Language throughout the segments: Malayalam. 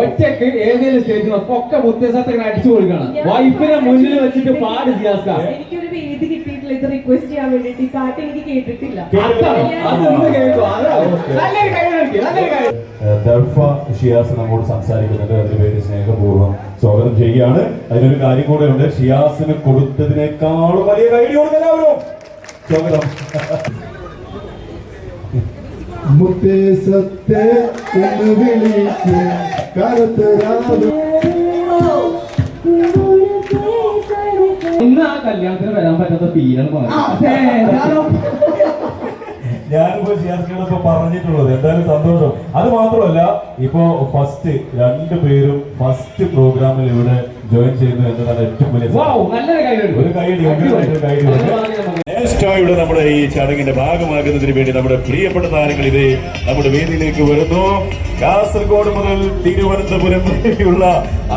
ഒറ്റയ്ക്ക് ഏതെങ്കിലും സ്റ്റേജിൽ ഒക്കെ മുത്തസത്തൊക്കെ അടിച്ചു കൊടുക്കണം വൈഫിനെ മുന്നിൽ വെച്ചിട്ട് പാട് എനിക്കൊരു വേദി കിട്ടിയിട്ടില്ല. ഇത് റിക്വസ്റ്റ് ചെയ്യാൻ വേണ്ടിട്ട് പാട്ട് എനിക്ക് കേട്ടിട്ടില്ല. ദർഫ ഷിയാസ് നമ്മോട് സംസാരിക്കുന്നുണ്ട്. അതിന് പേര് സ്നേഹപൂർവം സ്വാഗതം ചെയ്യുകയാണ്. അതിനൊരു കാര്യം കൂടെ ഉണ്ട്. ഷിയാസിന് കൊടുത്തതിനേക്കാളും വലിയ കൈ കൊടുക്കുന്നവരും സ്വാഗതം. മുത്തേ സത്തേ എന്ന് വിളിക്കും. കറുത്തരാതും ഇന്ന് ആ കല്യാണത്തിന് വരാൻ പറ്റാത്ത പീരാണ് ഞാനിപ്പോ ഷിയാസിനോട് ഇപ്പൊ പറഞ്ഞിട്ടുള്ളത് എന്തായാലും സന്തോഷം. അത് മാത്രമല്ല ഇപ്പോ ഫസ്റ്റ് രണ്ടു പേരും ഫസ്റ്റ് പ്രോഗ്രാമിൽ ഇവിടെ ജോയിൻ ചെയ്യുന്നു എന്നതാണ് ഏറ്റവും വലിയ ഒരു കൈയടി ഒരു കൈയടി നമ്മുടെ ഈ ചടങ്ങിന്റെ ഭാഗമാകുന്നതിന് വേണ്ടി നമ്മുടെ പ്രിയപ്പെട്ട താരങ്ങൾ ഇത് നമ്മുടെ വേദിയിലേക്ക് വരുന്നു. കാസർഗോഡ് മുതൽ തിരുവനന്തപുരം വരെയുള്ള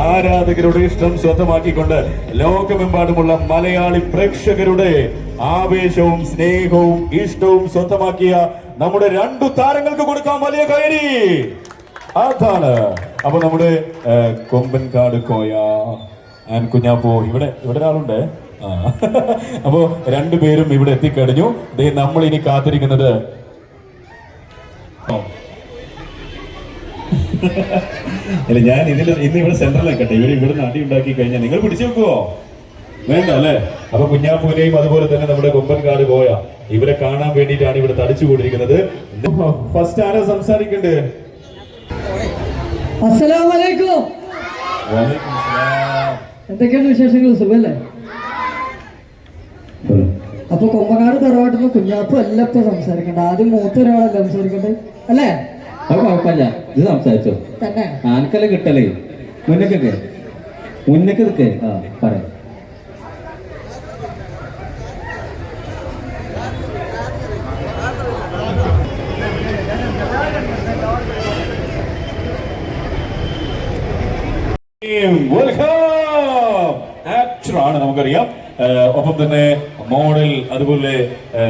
ആരാധകരുടെ ഇഷ്ടം സ്വന്തമാക്കിക്കൊണ്ട് ലോകമെമ്പാടുമുള്ള മലയാളി പ്രേക്ഷകരുടെ ആവേശവും സ്നേഹവും ഇഷ്ടവും സ്വന്തമാക്കിയ നമ്മുടെ രണ്ടു താരങ്ങൾക്ക് കൊടുക്കാം വലിയ കൈയടി. അതാണ്. അപ്പൊ നമ്മുടെ കൊമ്പൻകാട് കോയ ആൻഡ് കുഞ്ഞാപ്പോ ഇവിടെ ഇവിടെ ഒരാളുണ്ട്. അപ്പോ രണ്ടുപേരും ഇവിടെ എത്തിക്കഴിഞ്ഞു. ദേ നമ്മൾ ഇനി കാത്തിരിക്കുന്നത് അല്ല ഞാൻ ഇതിൽ ഇന്ന് ഇവിടെ സെന്ററിലാക്കട്ടെ ഇവർ ഇവിടെ അടി ഉണ്ടാക്കി കഴിഞ്ഞാൽ നിങ്ങൾ പിടിച്ചു വെക്കുവോ? വേണ്ട അല്ലേ? അപ്പൊ കുഞ്ഞാപ്പൂനെയും അതുപോലെ തന്നെ നമ്മുടെ കൊമ്പൻകാട് പോയ ഇവരെ കാണാൻ വേണ്ടിയിട്ടാണ് ഇവിടെ തടിച്ചു കൂടിയിരിക്കുന്നത് ഫസ്റ്റ് ആരാ സംസാരിക്കണ്ടേ? വലൈക്കും. എന്തൊക്കെയാണ് വിശേഷങ്ങൾ? സുഖല്ലേ? അപ്പൊ കൊമ്പനാട് തറവാട്ടിന്ന് കുഞ്ഞാപ്പ് അല്ല ഇപ്പൊ സംസാരിക്കണ്ട? ആദ്യം മൂത്ത ഒരാളല്ല സംസാരിക്കണ്ടേ? അല്ലേ? അത് കുഴപ്പമില്ല. ഇത് സംസാരിച്ചോ? തന്നെ. ആനക്കല്ലേ കിട്ടലേ? മുന്നക്കൊക്കെ മുന്നക്ക് നിൽക്കേ ആ പറയാം. ആണ് നമുക്കറിയാം. ഒപ്പം തന്നെ മോഡൽ അതുപോലെ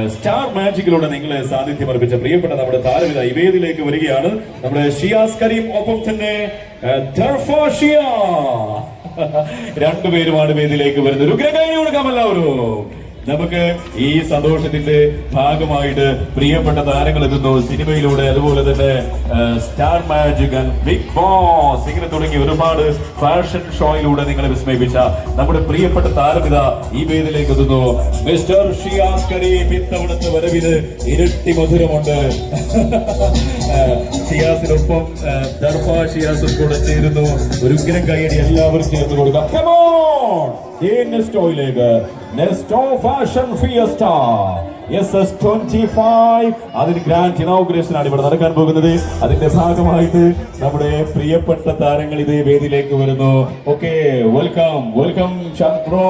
സ്റ്റാർ മാജിക്കിലൂടെ നിങ്ങളെ സാന്നിധ്യം അർപ്പിച്ച പ്രിയപ്പെട്ട നമ്മുടെ താരവിത ഇവേദിലേക്ക് വരികയാണ്. നമ്മുടെ ഷിയാസ് കരീം ഒപ്പം തന്നെ രണ്ടുപേരുമാണ് വേദിയിലേക്ക് വരുന്നത്. ഒരു ഗ്രഹം കൊടുക്കാം എല്ലാവരും നമുക്ക് ഈ സന്തോഷത്തിന്റെ ഭാഗമായിട്ട് പ്രിയപ്പെട്ട താരങ്ങൾ എത്തുന്നു. സിനിമയിലൂടെ അതുപോലെ തന്നെ Star Magic and Bigg Boss ഇങ്ങനെ തുടങ്ങി ഒരുപാട് ഫാഷൻ ഷോയിലൂടെ നിങ്ങളെ വിസ്മയിപ്പിച്ച നമ്മുടെ പ്രിയപ്പെട്ട താരമിത ഈ വേദിയിലേക്ക് എത്തുന്നു. മിസ്റ്റർ ഷിയാസ് കരീം ഇത്തവണത്തെ വരവിന് ഇരട്ടി മധുരമുണ്ട്. ഷിയാസിനൊപ്പം ദർഫ ഷിയാസും കൂടെ ചേരുന്നു. ഒരു ഉഗ്രം കൈയടി എല്ലാവരും ചേർന്ന് കൊടുക്കാം. On! ഈ നെസ്റ്റോയിലേക്ക് Nesto fashion fiesta S S twenty five അതിന് ഗ്രാൻഡ് ഇനോഗ്രേഷൻ ആണ് ഇവിടെ നടക്കാൻ പോകുന്നത്. അതിന്റെ ഭാഗമായിട്ട് നമ്മുടെ പ്രിയപ്പെട്ട താരങ്ങൾ ഇതേ വേദിയിലേക്ക് വരുന്നു. ഓക്കെ വെൽക്കം വെൽക്കം ചന്ദ്രോ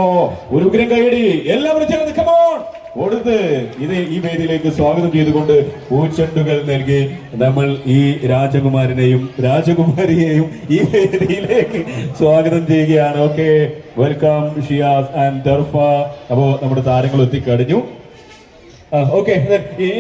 ഒരു ഉഗ്രം കൈയടി എല്ലാവരും ചേർന്ന് കമോൺ കൊടുത്ത് ഇത് ഈ വേദിയിലേക്ക് സ്വാഗതം ചെയ്തുകൊണ്ട് പൂച്ചെണ്ടുകൾ നൽകി നമ്മൾ ഈ രാജകുമാരനെയും രാജകുമാരിയെയും ഈ വേദിയിലേക്ക് സ്വാഗതം ചെയ്യുകയാണ്. Okay welcome Shiyas and Darfa അപ്പോ നമ്മുടെ താരങ്ങൾ എത്തിക്കഴിഞ്ഞു ഓക്കെ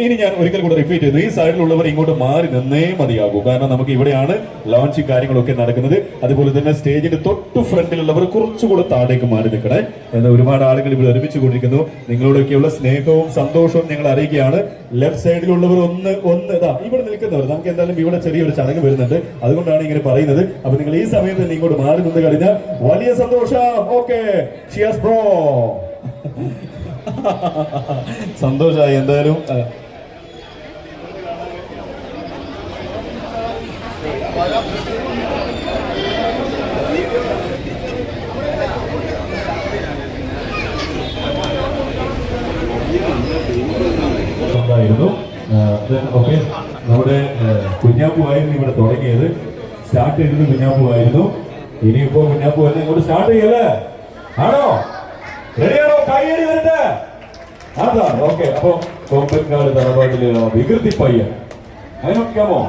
ഇനി ഞാൻ ഒരിക്കൽ കൂടെ റിപ്പീറ്റ് ചെയ്യുന്നു. ഈ സൈഡിലുള്ളവർ ഇങ്ങോട്ട് മാറി നിന്നേ മതിയാകൂ. കാരണം നമുക്ക് ഇവിടെയാണ് ലോഞ്ച് കാര്യങ്ങളൊക്കെ നടക്കുന്നത്. അതുപോലെ തന്നെ സ്റ്റേജിന്റെ തൊട്ട് ഫ്രണ്ടിലുള്ളവർ കുറച്ചുകൂടെ താഴേക്ക് മാറി നിൽക്കണേ. എന്ന് ഒരുപാട് ആളുകൾ ഇവിടെ ഒരുമിച്ച് കൊണ്ടിരിക്കുന്നു. നിങ്ങളോടൊക്കെയുള്ള സ്നേഹവും സന്തോഷവും ഞങ്ങൾ അറിയിക്കുകയാണ്. ലെഫ്റ്റ് സൈഡിലുള്ളവർ ഒന്ന് ഒന്ന് ഇതാ ഇവിടെ നിൽക്കുന്നവർ. നമുക്ക് എന്തായാലും ഇവിടെ ചെറിയൊരു ചടങ്ങ് വരുന്നുണ്ട്. അതുകൊണ്ടാണ് ഇങ്ങനെ പറയുന്നത്. അപ്പൊ നിങ്ങൾ ഈ സമയത്ത് തന്നെ ഇങ്ങോട്ട് മാറി നിന്ന് കഴിഞ്ഞാൽ വലിയ സന്തോഷം. ഓക്കെ ഷിയാസ് ബ്രോ സന്തോഷായി എന്തായാലും ഉണ്ടായിരുന്നു. ഓക്കെ. നമ്മുടെ കുഞ്ഞാപ്പുവായിരുന്നു ഇവിടെ തുടങ്ങിയത്. സ്റ്റാർട്ട് ചെയ്തത് കുഞ്ഞാപ്പുവായിരുന്നു ഇനിയിപ്പോ കുഞ്ഞാപ്പു ഇങ്ങോട്ട് സ്റ്റാർട്ട് ചെയ്യല്ലേ? ആണോ? ശരിയാണോ കൈയടി വരട്ടെ. അതാണ് ഓക്കെ. അപ്പൊ കൊമ്പൻകാട് തറവാട്ടിലെ വികൃതി പയ്യൻ. അതിനൊക്കെയാമോ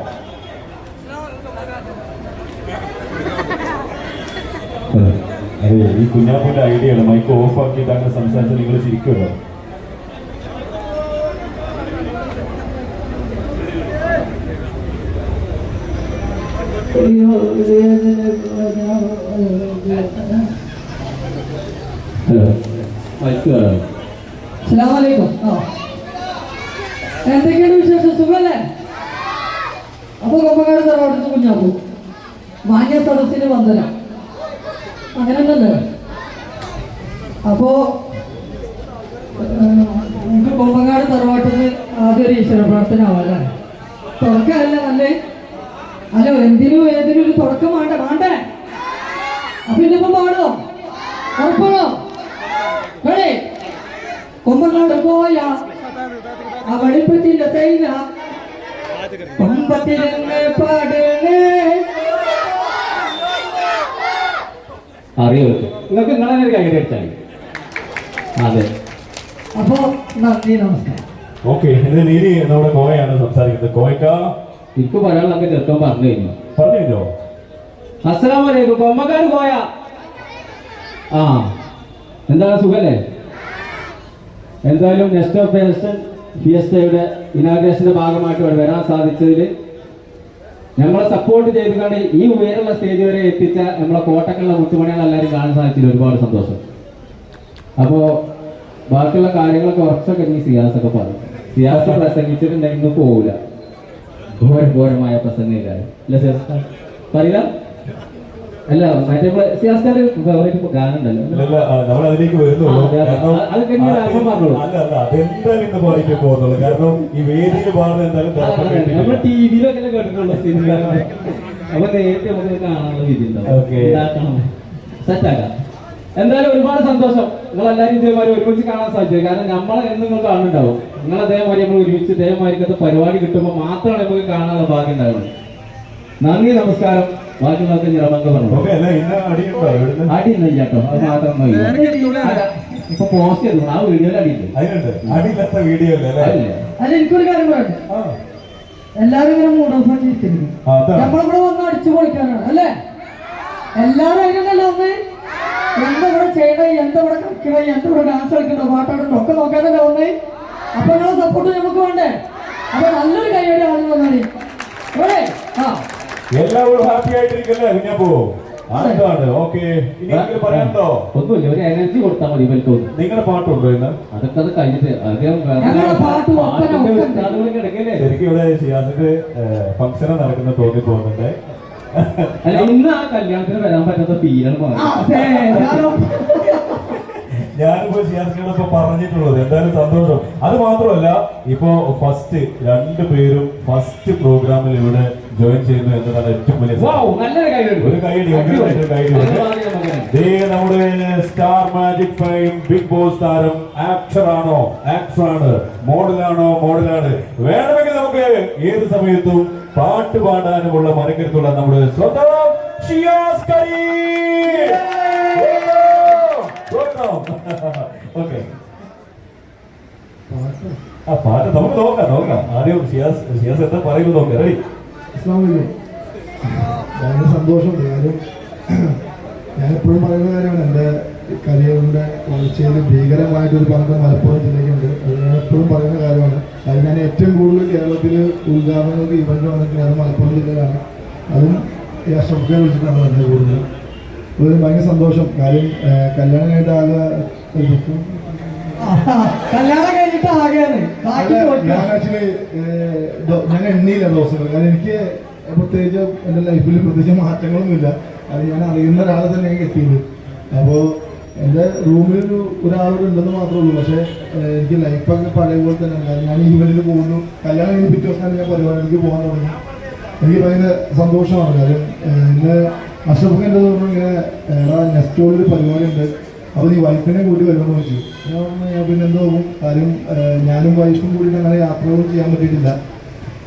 അതെ ഈ കുഞ്ഞാപ്പൂന്റെ ഐഡിയ മൈക്ക് ഓഫ് ആക്കിയിട്ടാണ് സംസാരിച്ച് നിങ്ങൾ ചിരിക്കുമല്ലോ. ഹലോ അസ്സലാമലൈക്കും. ആ. എന്തൊക്കെയാണ് വിശേഷം? സുഖല്ലേ? അപ്പൊ കൊമ്പങ്ങാട് തറവാട്ടിൽ കുഞ്ഞാപ്പു. മാന്യ സദസ്സിന് വന്ദനം അങ്ങനെ തന്നെ അപ്പോ നമുക്ക് കൊമ്പങ്ങാട് തറവാട്ടിൽ നിന്ന് ആദ്യം ഒരു ഈശ്വര പ്രാർത്ഥന ആവല്ലേ തുടക്കമല്ല നല്ലേ അല്ലോ എന്തിനും ഏതിനും ഒരു തുടക്കം വേണ്ട വേണ്ടേ? അപ്പൊ ഇന്നിപ്പം പാടോ ഉറപ്പാണോ വേണേ കൊമ്പങ്ങാട് പോയ അവളിപ്പത്തിന്റെ സൈന കൊമ്പത്തിരുന്ന് പാടണേ അറിയോ നിങ്ങൾക്ക് നിങ്ങളെ ഒരു കൈ അടിച്ചാൽ അതെ. അപ്പോ നന്ദി നമസ്കാരം. ഓക്കെ ഇത് നീതി നമ്മുടെ കോയയാണ് സംസാരിക്കുന്നത്. കോയക്ക എനിക്ക് പറയാനുള്ളതൊക്കെ ചെറുക്കം പറഞ്ഞു കഴിഞ്ഞു. പറഞ്ഞു കഴിഞ്ഞോ? അസ്സലാമലൈക്കും കൊമ്മക്കാട് പോയ ആ. എന്താണ് സുഖല്ലേ? എന്തായാലും നെസ്റ്റ് ഓഫ് ഫേഴ്സൺ ഫിയസ്റ്റയുടെ ഇനാഗ്രേഷന്റെ ഭാഗമായിട്ട് ഇവിടെ വരാൻ സാധിച്ചതിൽ ഞങ്ങളെ സപ്പോർട്ട് ചെയ്തുകൊണ്ട് ഈ ഉയരമുള്ള സ്റ്റേജ് വരെ എത്തിച്ച നമ്മളെ കോട്ടക്കുള്ള മുത്തുമണികൾ എല്ലാവരും കാണാൻ സാധിച്ചതിൽ ഒരുപാട് സന്തോഷം. അപ്പോ ബാക്കിയുള്ള കാര്യങ്ങളൊക്കെ കുറച്ചൊക്കെ നീ സിയാസൊക്കെ പറഞ്ഞു സിയാസ് പ്രസംഗിച്ചിട്ടുണ്ടെങ്കിൽ ഇന്ന് പോവില്ല. ഘോരഘോരമായ പ്രസംഗിക്കാരൻ അല്ല സിയാസ് പറയില്ല? അല്ല മറ്റേ നമ്മൾ അതിലേക്ക് വരുന്നുള്ളൂ. കാരണം അത് കഴിഞ്ഞ് ഒരു ആൽബം പറഞ്ഞോളൂ. അല്ല അല്ല അതെന്തായാലും ഇന്ന് പാടിക്കാൻ പോകുന്നുള്ളൂ. കാരണം ഈ വേദിയിൽ എന്തായാലും നമ്മൾ കേട്ടിട്ടില്ല. ടി വിയിലൊക്കെ കേട്ടിട്ടുള്ള സിനിമ. അപ്പൊ നേരത്തെ നമുക്ക് കാണാനുള്ള വിധി Okay. ഉണ്ടാവും സെറ്റാക്കാം. എന്തായാലും ഒരുപാട് സന്തോഷം. നിങ്ങൾ എല്ലാവരും ഇതേമാതിരി ഒരുമിച്ച് കാണാൻ സാധിച്ചത് കാരണം നമ്മളെ എന്ന് നിങ്ങൾ കാണുന്നുണ്ടാവും. നിങ്ങൾ അതേമാതിരി നമ്മൾ ഒരുമിച്ച് ഇതേമാതിരിക്കത്തെ പരിപാടി കിട്ടുമ്പോൾ മാത്രമാണ് നമുക്ക് കാണാനുള്ള ഭാഗ്യം ഉണ്ടാവുന്നത് നന്ദി നമസ്കാരം. ബാക്കിയുള്ളവർക്ക് നിറമൊക്കെ പറഞ്ഞു ഓക്കെ അല്ല ഇന്ന് അടിയുണ്ടോ? ഇവിടുന്ന്? അടി ഇല്ല കേട്ടോ. അത് മാത്രം ഇപ്പൊ പോസ്റ്റ് ചെയ്തു. ആ വീഡിയോയിൽ അടിയില്ല? വീഡിയോ അല്ലേ? എനിക്കൊരു കാര്യം പറയട്ടെ എല്ലാരും ഇങ്ങനെ ഇരിക്കുന്നത് ആ, അതാണ് നമ്മളിവിടെ വന്ന് അടിച്ചു പൊളിക്കാനാണ് അല്ലേ? എല്ലാരും അതിനല്ല വന്ന്? എന്താ ഇവിടെ ചെയ്യണേ? എന്താ ഇവിടെ കളിക്കണേ? എന്താ ഇവിടെ ഡാൻസ് കളിക്കണോ? പാട്ടാടുണ്ടോ? ഒക്കെ നോക്കാനല്ലേ വന്നേ? അപ്പൊ നിങ്ങളെ സപ്പോർട്ട് നമുക്ക് വേണ്ടേ? അപ്പൊ നല്ലൊരു കൈയടി ആദ്യം വന്നാണേ ഇവിടെ. ആ. എല്ലാവരും ഹാപ്പി ആയിട്ടിരിക്കല്ലേ? കുഞ്ഞപ്പോ അതാണ് ഓക്കെ ഇനി എന്തെങ്കിലും പറയാനുണ്ടോ? ഒന്നുമില്ല. ഒരു എനർജി കൊടുത്താൽ മതി നിങ്ങളുടെ പാട്ടുണ്ടോ ഇന്ന്? അതൊക്കെ അത് കഴിഞ്ഞിട്ട് ശരിക്കും ഇവിടെ ഫംഗ്ഷൻ നടക്കുന്ന തോന്നി പോകുന്നുണ്ട്. അല്ല ഇന്ന് ആ കല്യാണത്തിന് വരാൻ പറ്റാത്ത ഫീലാണ് ഞാനിപ്പോ ഷിയാസിനോടൊക്കെ പറഞ്ഞിട്ടുള്ളത് എന്തായാലും സന്തോഷം. അത് മാത്രമല്ല ഇപ്പോ ഫസ്റ്റ് രണ്ടു പേരും ഫസ്റ്റ് പ്രോഗ്രാമിൽ ഇവിടെ ജോയിൻ ചെയ്യുന്നു എന്നതാണ് ഏറ്റവും വലിയ ഒരു കൈയടി, നമ്മുടെ Star Magic fame Bigg Boss താരം ആക്ടർ ആണോ? ആക്ടർ ആണ്. മോഡലാണോ മോഡലാണ് വേണമെങ്കിൽ നമുക്ക് ഏത് സമയത്തും പാട്ട് പാടാനുമുള്ള മരക്കരുത്തുള്ള നമ്മുടെ സ്വന്തം ഷിയാസ് കരീം. ഓക്കെ ആ പാട്ട് നമുക്ക് നോക്കാം നോക്കാം. ആദ്യം ഷിയാസ് ഷിയാസ് എന്താ പറയുന്നത് നോക്കാം. റെഡി ഭയങ്കര സന്തോഷമുണ്ട്. കാര്യം ഞാൻ എപ്പോഴും പറയുന്ന കാര്യമാണ്. എന്റെ കരിയറിന്റെ വളർച്ചയിൽ ഭീകരമായിട്ടൊരു പങ്ക് മലപ്പുറം ജില്ലയ്ക്കുണ്ട്. അത് ഞാൻ എപ്പോഴും പറയുന്ന കാര്യമാണ്. അത് ഞാൻ ഏറ്റവും കൂടുതൽ കേരളത്തിൽ ഉദ്ഘാടനങ്ങൾക്ക് വന്നിട്ട് അത് മലപ്പുറം ജില്ലയിലാണ്. അതും ഈ അഷ്റഫ്ഖാൻ വിളിച്ചിട്ടാണ് വന്നത് കൂടുതൽ അത് ഭയങ്കര സന്തോഷം. കാര്യം കല്യാണം കഴിഞ്ഞിട്ട് ആകെ കല്യാണം കഴിഞ്ഞിട്ട് ആകെയാണ്. ഞാൻ ആക്ച്വലി ഞാൻ എണ്ണിയില്ല ദിവസങ്ങൾ. കാരണം എനിക്ക് പ്രത്യേകിച്ച് എന്റെ ലൈഫിൽ പ്രത്യേകിച്ച് മാറ്റങ്ങളൊന്നുമില്ല. അത് ഞാൻ അറിയുന്ന ഒരാളെ തന്നെ എനിക്ക് എത്തിയത് അപ്പോൾ എന്റെ റൂമിൽ ഒരു ഒരാളുണ്ടെന്ന് മാത്രമേ ഉള്ളൂ. പക്ഷേ എനിക്ക് ലൈഫൊക്കെ പഴയ പോലെ തന്നെ. ഞാൻ ഈവനിൽ പോകുന്നു. കല്യാണം കഴിഞ്ഞ് പിറ്റേ ദിവസം ഞാൻ പരിപാടിക്ക് പോകാൻ തുടങ്ങി. എനിക്ക് ഭയങ്കര സന്തോഷമാണ്. കാര്യം അഷഫൊക്കെ എന്റെ തോന്നുന്നു ഇങ്ങനെ നെസ്റ്റോളിൽ നെക്സ്റ്റോളിൽ പരിപാടി ഉണ്ട് അപ്പോൾ ഈ വൈഫിനെ കൂട്ടി വരുമെന്ന് ചോദിച്ചു. ഞാൻ പിന്നെ എന്തോ കാര്യം ഞാനും വൈഫും കൂടി അങ്ങനെ യാത്രകളും ചെയ്യാൻ പറ്റിയിട്ടില്ല.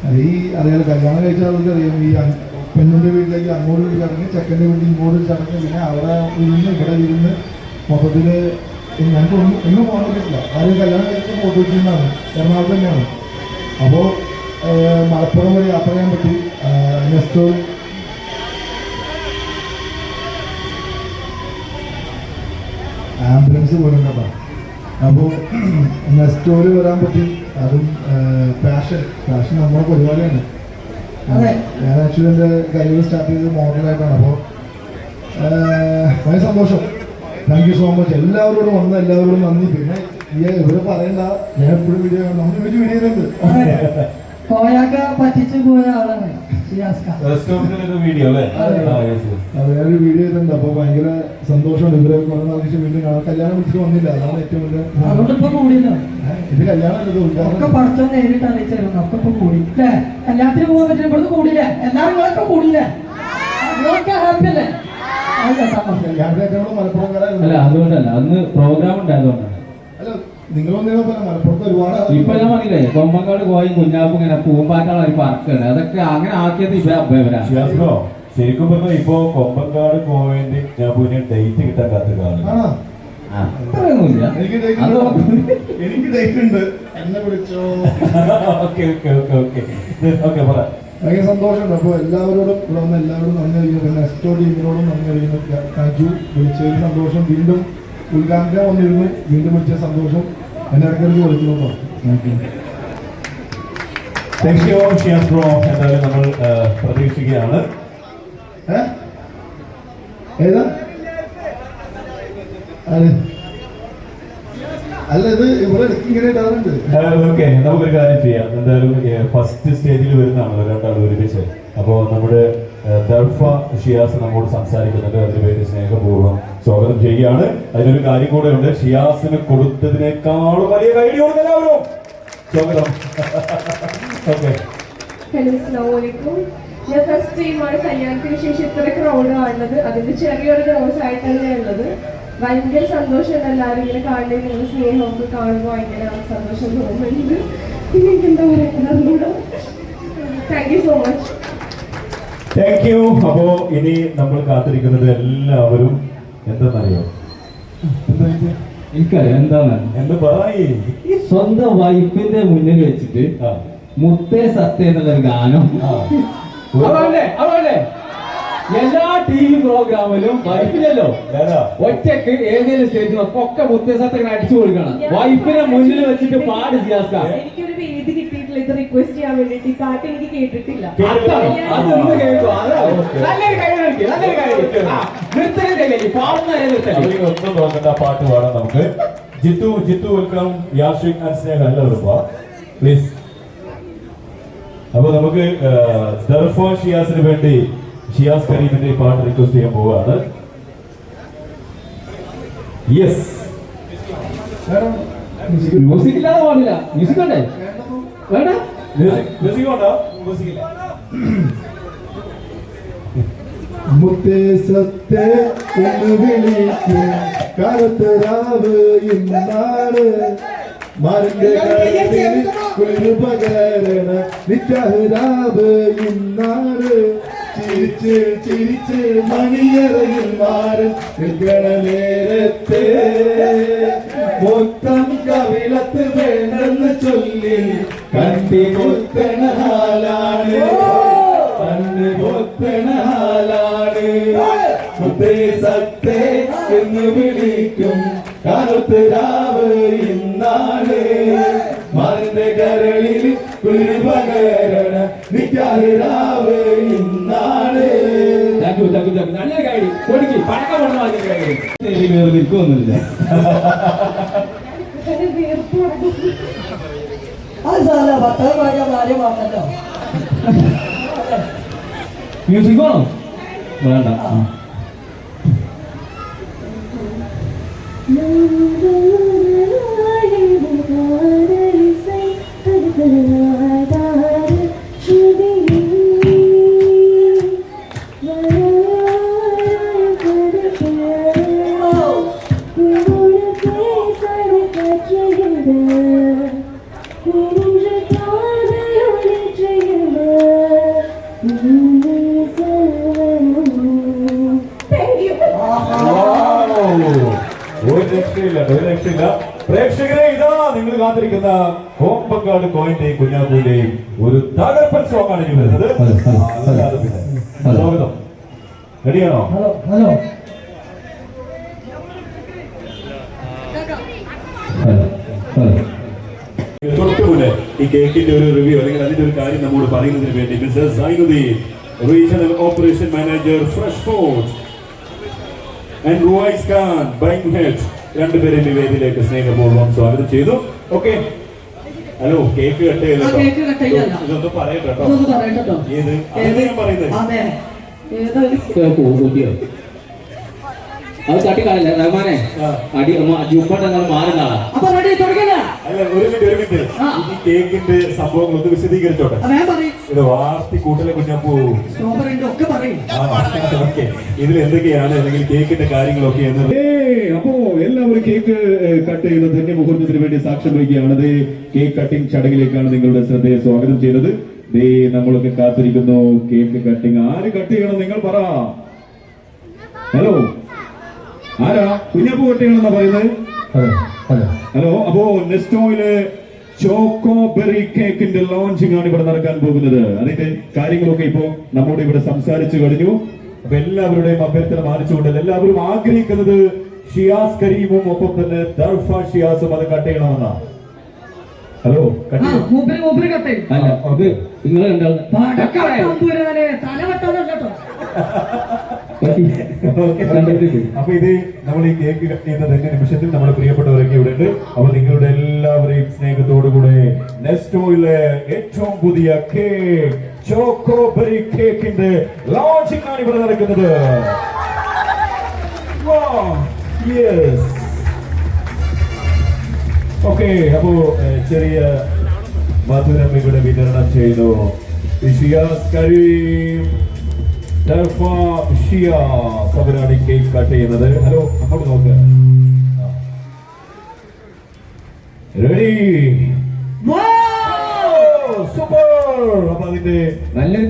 അത് ഈ അറിയാലോ കല്യാണം കഴിച്ചാൽ ആൾക്ക് അറിയാം ഈ പെണ്ണിന്റെ വീട്ടിലേക്ക് അങ്ങോട്ട് ഒരു ചടങ്ങ് ചെക്കന്റെ വീട്ടിൽ ഇങ്ങോട്ട് ചടങ്ങ് പിന്നെ അവിടെ ഇരുന്ന് ഇവിടെ ഇരുന്ന് മൊത്തത്തിൽ ഞങ്ങൾക്ക് ഒന്നും എങ്ങും പോകാൻ പറ്റില്ല. ആരും കല്യാണം കഴിച്ച ഫോട്ടോ വെച്ചിരുന്നാണ് എറണാകുളത്ത് തന്നെയാണ്. അപ്പോൾ മലപ്പുറം വരെ യാത്ര ചെയ്യാൻ പറ്റി. നെക്സ്റ്റ് ആംബുലൻസ് പോലും കേട്ടോ അപ്പോൾ നെസ്റ്റോയിൽ വരാൻ പറ്റി. അതും പാഷൻ പാഷൻ നമ്മുടെ പരിപാടിയാണ്. ഞാൻ ആക്ച്വലി എന്റെ കരിയർ സ്റ്റാർട്ട് ചെയ്തത് മോഡലായിട്ടാണ് അപ്പോൾ വളരെ സന്തോഷം. താങ്ക് യു സോ മച്ച് എല്ലാവരോടും വന്ന എല്ലാവരോടും നന്ദി. പിന്നെ ഈ ഇവർ പറയണ്ട. ഞാൻ എപ്പോഴും വീഡിയോ നമ്മൾ വീഡിയോ കോയാക്ക പറ്റിച്ചു പോയ ആളാണ്. വീഡിയോ അല്ലേ. അത്. വീഡിയോ ഇതുണ്ട്. അപ്പൊ ഭയങ്കര സന്തോഷമാണ്. ഇവരെ കുറെ നാൾക്ക് വീണ്ടും കാണാം. കല്യാണം വിളിച്ച് വന്നില്ല. അതാണ് ഏറ്റവും വലിയ ഇത് കല്യാണം കല്യാണത്തിന് പോകാൻ പറ്റില്ല. ഇവിടുന്ന് കൂടിയില്ലേ? എല്ലാവരും നിങ്ങളൊക്കെ കൂടിയില്ലേ? നിങ്ങളൊക്കെ ഹാപ്പി അല്ലേ? അല്ല അതുകൊണ്ടല്ല. അന്ന് പ്രോഗ്രാം ഉണ്ടായതുകൊണ്ടാണ്. അല്ല നിങ്ങൾ മലപ്പുറത്ത് ഒരുപാട് ഇപ്പൊ ഞാൻ പറഞ്ഞില്ലേ കൊമ്പങ്കാട് കോയും കുഞ്ഞാപ്പും ഇങ്ങനെ പൂമ്പാറ്റാണ് ഒരു പറക്കാണ് അതൊക്കെ അങ്ങനെ ആക്കിയത് ഇവ ബ്രോ ശരിക്കും പറഞ്ഞാൽ ഇപ്പോ കൊമ്പങ്കാട് കോവേന്റെ ഞാൻ പോയി ഡേറ്റ് കിട്ടാൻ കാത്തുകയാണ് ആണോ? അത്രയൊന്നുമില്ല. എനിക്ക് ഡേറ്റ് അത് ഉണ്ട്. എനിക്ക് ഡേറ്റ് ഉണ്ട്. എന്നെ വിളിച്ചോ. Okay okay okay okay. Okay പറ. ഭയങ്കര സന്തോഷമുണ്ട്. അപ്പോൾ എല്ലാവരോടും ഇവിടെ വന്ന എല്ലാവരോടും നന്ദി അറിയിക്കുന്നു. പിന്നെ എസ്റ്റോ ടീമിനോടും നന്ദി അറിയിക്കുന്നു. താങ്ക് യു വിളിച്ചതിൽ സന്തോഷം. വീണ്ടും ഉദ്ഘാടനം വന്നിരുന്ന് വീണ്ടും വിളിച്ച സന്തോഷം എന്നെ ഇടയ്ക്കിടയ്ക്ക് വിളിക്കുന്നു താങ്ക് യു ഷിയാസ് ബ്രോ എന്തായാലും നമ്മൾ പ്രതീക്ഷിക്കുകയാണ്. ഏതാ? അല്ല ഇത് ഇവിടെ ഇങ്ങനെ ഇടാറുണ്ട്. ഓക്കെ നമുക്കൊരു കാര്യം ചെയ്യാം. എന്തായാലും ഫസ്റ്റ് സ്റ്റേജിൽ വരുന്നതാണല്ലോ രണ്ടാളും ഒരുമിച്ച്. അപ്പോ നമ്മുടെ ദർഫ ഷിയാസ് നമ്മോട് സംസാരിക്കുന്നുണ്ട് അതിനു വേണ്ടി സ്നേഹപൂർവം സ്വാഗതം ചെയ്യുകയാണ്. അതിനൊരു കാര്യം കൂടെ ഉണ്ട് ഷിയാസിന് കൊടുത്തതിനേക്കാളും വലിയ കൈഡി കൊടുക്കുക എല്ലാവരും. സ്വാഗതം. ഓക്കെ ഹലോ അസ്ലാമലൈക്കും ഞാൻ ഫസ്റ്റ് ടൈമാണ് കല്യാണത്തിന് ശേഷം ഇത്ര ക്രൗഡ് കാണുന്നത്. അതിന്റെ ചെറിയൊരു ക്രോസ് ആയിട്ടാണ് ഞാൻ ഉള്ളത്. ഭയങ്കര സന്തോഷമുണ്ട് എല്ലാവരും ഇങ്ങനെ കാണുന്നത്. നിങ്ങൾ സ്നേഹമൊക്കെ കാണുമ്പോൾ ഭയങ്കര സന്തോഷം തോന്നുന്നുണ്ട്. പിന്നെ എന്താ പറയുക thank you so much thank you അപ്പോ ഇനി നമ്മൾ കാത്തിരിക്കുന്നത് എല്ലാവരും എന്തെന്നറിയോ? എനിക്കറിയാം. എന്താണ്? എന്ത് പറയ്? സ്വന്തം വൈഫിന്റെ മുന്നിൽ വെച്ചിട്ട് മുത്തേ സത്യ എന്നുള്ളൊരു ഗാനം. ആ. അതല്ലേ? അതല്ലേ? എല്ലാ ടി വി പ്രോഗ്രാമിലും വൈഫിനല്ലോ? ഒറ്റയ്ക്ക് ഏതെങ്കിലും സ്റ്റേജിലും ഒക്കെ മുത്തേ സത്യം അടിച്ചു കൊടുക്കണം. വൈഫിനെ മുന്നിൽ വെച്ചിട്ട് പാട് സിയാസ്ക ഇത് റിക്വസ്റ്റ് ചെയ്യാൻ വേണ്ടിയിട്ട് ഈ പാട്ട് എനിക്ക് കേട്ടിട്ടില്ല. ഒന്നും നോക്കണ്ട പാട്ട് പാടാം നമുക്ക്. ജിത്തു ജിത്തു വെൽക്കം യാഷിക് ആൻഡ് സ്നേഹ എല്ലാവരും പ്ലീസ് അപ്പൊ നമുക്ക് ദർഫോ ഷിയാസിന് വേണ്ടി ഷിയാസ് കരീമിന്റെ പാട്ട് റിക്വസ്റ്റ് ചെയ്യാൻ പോവുകയാണ്. യെസ് മ്യൂസിക് ഇല്ലാതെ പാടില്ല. മ്യൂസിക് ഉണ്ടേ? വേണ്ട. മ്യൂസിക് വേണ്ടോ മുത്തേ സത്തേ എന്ന് വിളിക്കും. കറുത്തരാവ് ഇന്നാണ്. മരന്റെ കഴുത്തിൽ കുളിര് പകരണ നിറ്റഹരാവ് ഇന്നാണ്. ചിരിച്ച് ചിരിച്ച് മണിയറയിൽ മാറും നിൽക്കണ നേരത്തെ. മൊത്തം കവിളത്ത് വേണ്ടെന്ന് ചൊല്ലി. കണ്ടി കൊത്തണ ഹാലാണ്. കണ്ണ് കൊത്തണ ഹാലാണ്. മുത്തേ സത്തേ എന്ന് വിളിക്കും. കറുത്ത് രാവ് ഇന്നാണ്. മറിന്റെ കരളിൽ കുളിര് പകരണ നിക്കാറ് രാവ് ഇന്നാണ്. നല്ലൊരു കാര്യം. കൊടുക്കി പടക്കം കൊണ്ടു വാങ്ങിയ കാര്യം. വേറെ തുടങ്ങി. അത് സാറല്ല ഭർത്താവ് പറയാൻ ഭാര്യ പറഞ്ഞല്ലോ മ്യൂസിക് വേണോ? വേണ്ട. ഒരു തകർപ്പൻ സോങ് ആണ് ഇനി വരുന്നത്. സ്വാഗതം. റെഡിയാണോ? Hello hello. Hello hello. തൊട്ട് മുന്നേ ഈ കേക്കിന്റെ ഒരു റിവ്യൂ അല്ലെങ്കിൽ അതിന്റെ ഒരു കാര്യം നമ്മോട് പറയുന്നതിന് വേണ്ടി mister Zainuddin regional operation manager fresh fort and Ruvais Khan buying head രണ്ടുപേരെയും വേദിയിലേക്ക് സ്നേഹപൂർവം സ്വാഗതം ചെയ്തു. ഓക്കെ ഹലോ കേക്ക് കട്ട് ഇതൊന്ന് പറയട്ടോ ഏത്? അതെ. കൂട്ടിയോ അത് തട്ടി കാണില്ല റഹ്മാനെ അടി ജുമ്പട്ട് നിങ്ങൾ മാറുന്നാളാ അപ്പൊ റെഡി തുടങ്ങില്ല അല്ല ഒരു മിനിറ്റ് ഒരു മിനിറ്റ്. ഈ കേക്കിന്റെ സംഭവങ്ങൾ ഒന്ന് വിശദീകരിച്ചോട്ടെ? ഞാൻ പറയും. ഇത് വാർത്തി കൂട്ടലെ കുഞ്ഞപ്പൂ. സ്ട്രോബറിന്റെ ഒക്കെ പറയും. ഓക്കെ ഇതിൽ എന്തൊക്കെയാണ് അല്ലെങ്കിൽ കേക്കിന്റെ കാര്യങ്ങളൊക്കെ എന്ന് അപ്പോ എല്ലാവരും കേക്ക് കട്ട് ചെയ്യുന്ന ധന്യ മുഹൂർത്തത്തിന് വേണ്ടി സാക്ഷ്യം വഹിക്കുകയാണ്. ദേ കേക്ക് കട്ടിംഗ് ചടങ്ങിലേക്കാണ് നിങ്ങളുടെ ശ്രദ്ധയെ സ്വാഗതം ചെയ്തത്. ദേ നമ്മളൊക്കെ കാത്തിരിക്കുന്നു. കേക്ക് കട്ടിംഗ് ആര് കട്ട് ചെയ്യണം നിങ്ങൾ പറ. ഹലോ ആരാ? കുഞ്ഞപ്പൂ കുട്ടികൾ എന്നാ പറയുന്നത് ഹലോ അപ്പോ നെസ്റ്റോയിൽ ചോക്കോ ബെറി കേക്കിന്റെ ലോഞ്ചിങ് ആണ് ഇവിടെ നടക്കാൻ പോകുന്നത്. അതിന്റെ കാര്യങ്ങളൊക്കെ ഇപ്പോ നമ്മോട് ഇവിടെ സംസാരിച്ചു കഴിഞ്ഞു. അപ്പൊ എല്ലാവരുടെയും അഭ്യർത്ഥന മാനിച്ചുകൊണ്ട് എല്ലാവരും ആഗ്രഹിക്കുന്നത് ഷിയാസ് കരീമും ഒപ്പം തന്നെ ദർഫ ഷിയാസും അത് കട്ട് ചെയ്യണമെന്നാ. ഹലോ അല്ല അത് നിങ്ങൾ തല അപ്പൊ ഇത് നമ്മൾ ഈ കേക്ക് കട്ട് ചെയ്യുന്ന തന്നെ നിമിഷത്തിൽ നമ്മുടെ പ്രിയപ്പെട്ടവരൊക്കെ ഇവിടെ ഉണ്ട്. അപ്പൊ നിങ്ങളുടെ എല്ലാവരെയും സ്നേഹത്തോടുകൂടെ നെസ്റ്റോയിലെ ഏറ്റവും പുതിയ കേക്ക് ചോക്കോ ബെറി കേക്കിന്റെ ലോഞ്ചിങ് ആണ് ഇവിടെ നടക്കുന്നത്. ഓക്കെ അപ്പോ ചെറിയ മധുരം ഇവിടെ വിതരണം ചെയ്യുന്നു. വിശ്വാസ് കരീം. ഷിയാസ് കേക്ക് കട്ട് ചെയ്യുന്നത്. ഹലോ അങ്ങോട്ട് നോക്ക്. റെഡി സൂപ്പർ അപ്പൊ അതിന്റെ നല്ലൊരു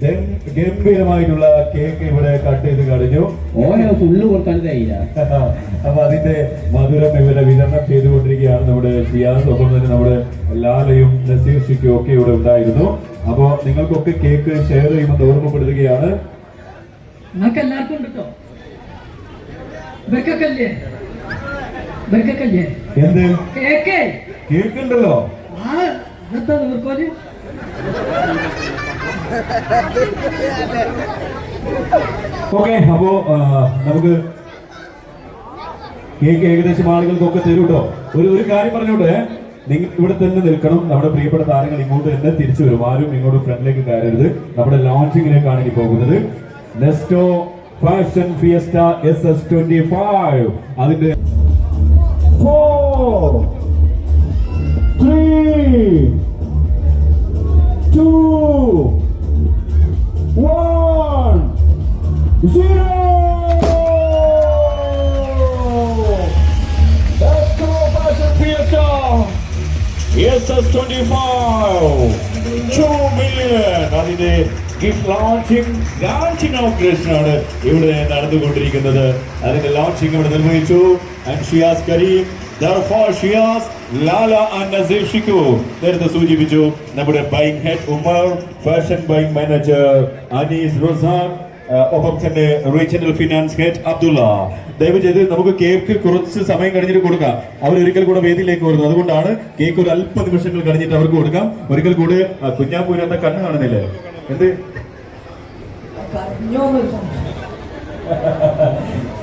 ഗം- ഗംഭീരമായിട്ടുള്ള കേക്ക് ഇവിടെ കട്ട് ചെയ്ത് കഴിഞ്ഞു ഓനെ ഫുള്ള് കൊടുക്കാൻ തയ്യില്ല. അപ്പൊ അതിന്റെ മധുരം ഇവരെ വിതരണം ചെയ്തുകൊണ്ടിരിക്കുകയാണ് നമ്മുടെ ഷിയാസ്. ഒപ്പം തന്നെ നമ്മുടെ ലാലയും നസീർ ഷിക്കും ഒക്കെ ഇവിടെ ഉണ്ടായിരുന്നു. അപ്പൊ നിങ്ങൾക്കൊക്കെ കേക്ക് ഷെയർ ചെയ്യുമെന്ന് ഓർമ്മപ്പെടുത്തുകയാണ്. നിങ്ങൾക്ക് എല്ലാവർക്കും ഉണ്ട് കേട്ടോ എന്ത്? കേക്കേ. കേക്ക് ഉണ്ടല്ലോ ആ ഇന്നത്തെ നീർക്കോൽ? ഓക്കെ അപ്പോ നമുക്ക് കേക്ക് ഏകദേശം ആളുകൾക്കൊക്കെ തരൂട്ടോ ഒരു ഒരു കാര്യം പറഞ്ഞോട്ടെ. നിങ്ങൾ ഇവിടെ തന്നെ നിൽക്കണം. നമ്മുടെ പ്രിയപ്പെട്ട താരങ്ങൾ ഇങ്ങോട്ട് തന്നെ തിരിച്ചു വരും. ആരും ഇങ്ങോട്ട് ഫ്രണ്ടിലേക്ക് കയറരുത്. നമ്മുടെ ലോഞ്ചിങ്ങിലേക്കാണ് ഇനി പോകുന്നത്. Nesto fashion fiesta S S twenty five അതിന്റെ four three two one Zero! SS25! 2 million അതിന്റെ ഗിഫ്റ്റ് ലോഞ്ചിങ് ലോഞ്ചിങ് ഓപ്പറേഷൻ ആണ് ഇവിടെ നടന്നുകൊണ്ടിരിക്കുന്നത്. അതിന്റെ ലോഞ്ചിങ് ഇവിടെ നിർവഹിച്ചു. ആൻഡ് ഷിയാസ് കരീം ഷിയാസ് ലാല ഷിക്കു നേരത്തെ സൂചിപ്പിച്ചു. നമ്മുടെ buying head Umar fashion buying manager Anees Rosan ഒപ്പം തന്നെ റീജിയണൽ ഫിനാൻസ് ഹെഡ് അബ്ദുള്ള. ദയവ് ചെയ്ത് നമുക്ക് കേക്ക് കുറച്ച് സമയം കഴിഞ്ഞിട്ട് കൊടുക്കാം. അവർ ഒരിക്കൽ കൂടെ വേദിയിലേക്ക് വരുന്നു. അതുകൊണ്ടാണ് കേക്ക് ഒരു അല്പ നിമിഷങ്ങൾ കഴിഞ്ഞിട്ട് അവർക്ക് കൊടുക്കാം. ഒരിക്കൽ കൂടെ കുഞ്ഞാപ്പൂര് കണ്ണ് കാണുന്നില്ലേ? എന്ത്?